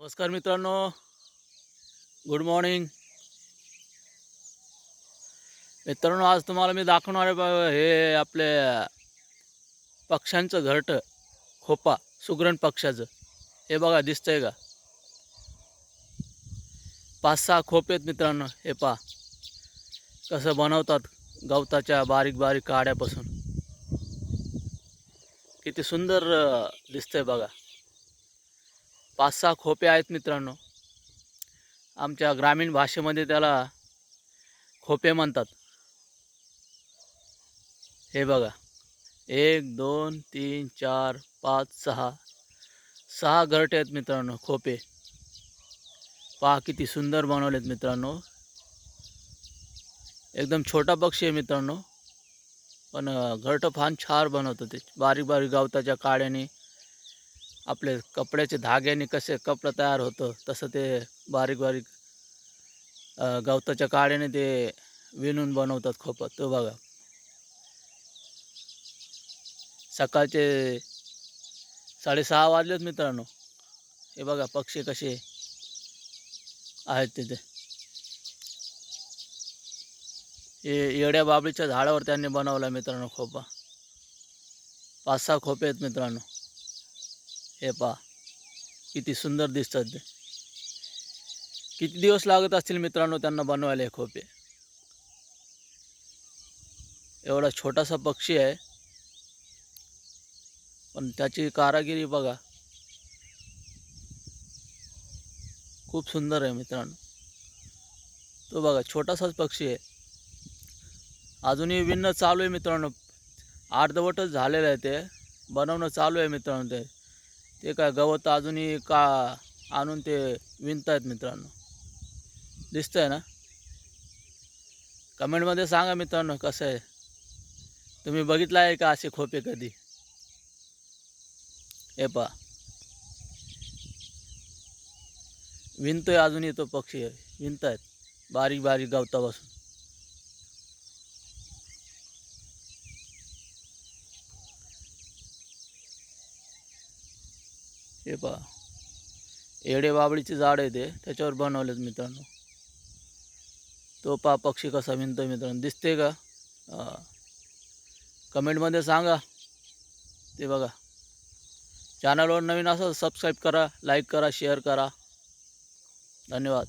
नमस्कार मित्रांनो. Good morning मित्रांनो आज तुम्हाला मी दाखवणार आहे बघा हे आपले पक्ष्यांचं घरटं खोपा सुगरण पक्षाचं हे बघा दिसतंय का? पाच सहा खोप आहेत मित्रांनो हे पा कसं बनवतात गवताच्या बारीक बारीक काड्यापासून. किती सुंदर दिसतंय बघा. पाच सहा खोपे आहेत मित्रांनो. आमच्या ग्रामीण भाषेमध्ये त्याला खोपे म्हणतात. हे बघा. एक दोन तीन चार पाच सहा. सहा घरटे आहेत मित्रांनो खोपे. पहा किती सुंदर बनवलेत मित्रांनो. एकदम छोटा पक्षी आहे मित्रांनो. पण घरटं फार छान बनवतं ते. बारीक बारीक गवताच्या काड्याने आपले कपड्याचे धाग्याने कसे कपडं तयार होतं तसं ते बारीक बारीक गवताच्या काड्याने ते विणून बनवतात खोपं. तो बघा. सकाळचे साडेसहा वाजलेत मित्रांनो. हे बघा पक्षी कसे आहेत तिथे. हे येड्या बाबळीच्या झाडावर त्यांनी बनवला मित्रांनो खोपा. पाच सहा खोपे आहेत मित्रांनो. हे पहा किती सुंदर दिसतात ते. किती दिवस लागत असतील मित्रांनो त्यांना बनवायला हे खोपे? एवढा छोटासा पक्षी आहे. पण त्याची कारागिरी बघा. खूप सुंदर आहे मित्रांनो. तो बघा छोटासाच पक्षी आहे. अजूनही विणणं चालू आहे मित्रांनो. अर्धवटच झालेलं आहे ते. बनवणं चालू आहे मित्रांनो ते. ते काय गवत अजूनही का आणून ते विणतायत मित्रांनो. दिसतंय ना? कमेंटमध्ये सांगा मित्रांनो कसं आहे? तुम्ही बघितलं आहे का असे खोपे कधी? हे पहा. विणतोय अजूनही तो पक्षी. आहे विणतायत. बारीक बारीक गवतापासून. हे पहा. येडे बाबळीचे झाड आहे ते त्याच्यावर बनवलेत मित्रांनो. तो पहा पक्षी कसा विणतोय मित्रांनो दिसते का? कमेंटमध्ये सांगा. ते बघा. चॅनलवर नवीन असं सबस्क्राईब करा लाईक करा शेअर करा. धन्यवाद.